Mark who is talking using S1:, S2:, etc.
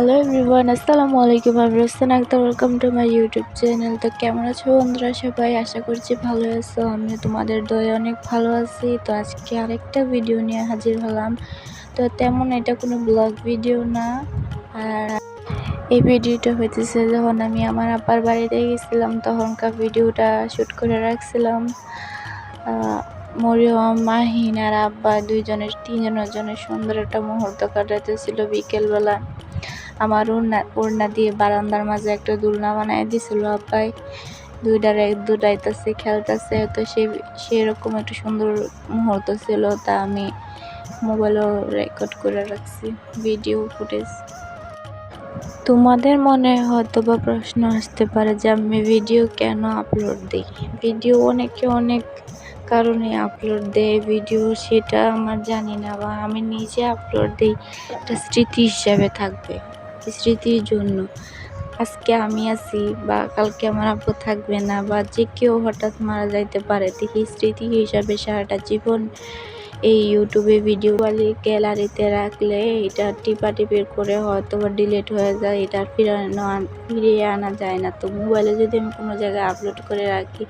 S1: Hello everyone আসসালামু আলাইকুম আমি Rostan Akter welcome to my YouTube channel তো কেমন আছো বন্ধুরা সবাই? আশা করছি ভালো আছো, আমিও তোমাদের দয়ে অনেক ভালো আছি। তো আজকে আরেকটা ভিডিও নিয়ে হাজির হলাম। তো তেমন এটা কোনো ব্লগ ভিডিও না। আর এই ভিডিওটা হইতেছে যখন আমি আমার আপার বাড়িতে গেছিলাম, তখনকার ভিডিওটা শ্যুট করে রাখছিলাম। মরিয়ম, মাহিন আর আব্বা দুইজনের তিনজনের জন্য সুন্দর একটা মুহূর্ত কাটাতেছিল বিকেলবেলা। আমার ওড়না ওড়না দিয়ে বারান্দার মাঝে একটা দোলনা বানাই দিছিল আব্বাই। দুইটার এক দুটাইতেছে, খেলতেছে। তো সে, সেরকম একটা সুন্দর মুহূর্ত ছিল তা আমি মোবাইলও রেকর্ড করে রাখছি, ভিডিও ফুটেজ। তোমাদের মনে হয়তো বা প্রশ্ন আসতে পারে যে আমি ভিডিও কেন আপলোড দিই? ভিডিও অনেকে অনেক কারণে আপলোড দেয় ভিডিও, সেটা আমার জানি না বা আমি নিজে আপলোড দিই। একটা স্মৃতি হিসাবে থাকবে। স্মৃতির জন্য। আজকে আমি আছি বা কালকে আমার আব্বু থাকবে না বা যে কেউ হঠাৎ মারা যাইতে পারে, দেখি স্মৃতি হিসাবে সারাটা জীবন এই ইউটিউবে ভিডিও বলে গ্যালারিতে রাখলে এটা টিপা টিপাটিপির করে হয়তো বা ডিলেট হয়ে যায়, এটা ফিরানো ফিরিয়ে আনা যায় না। তো মোবাইলে যদি আমি কোনো জায়গায় আপলোড করে রাখি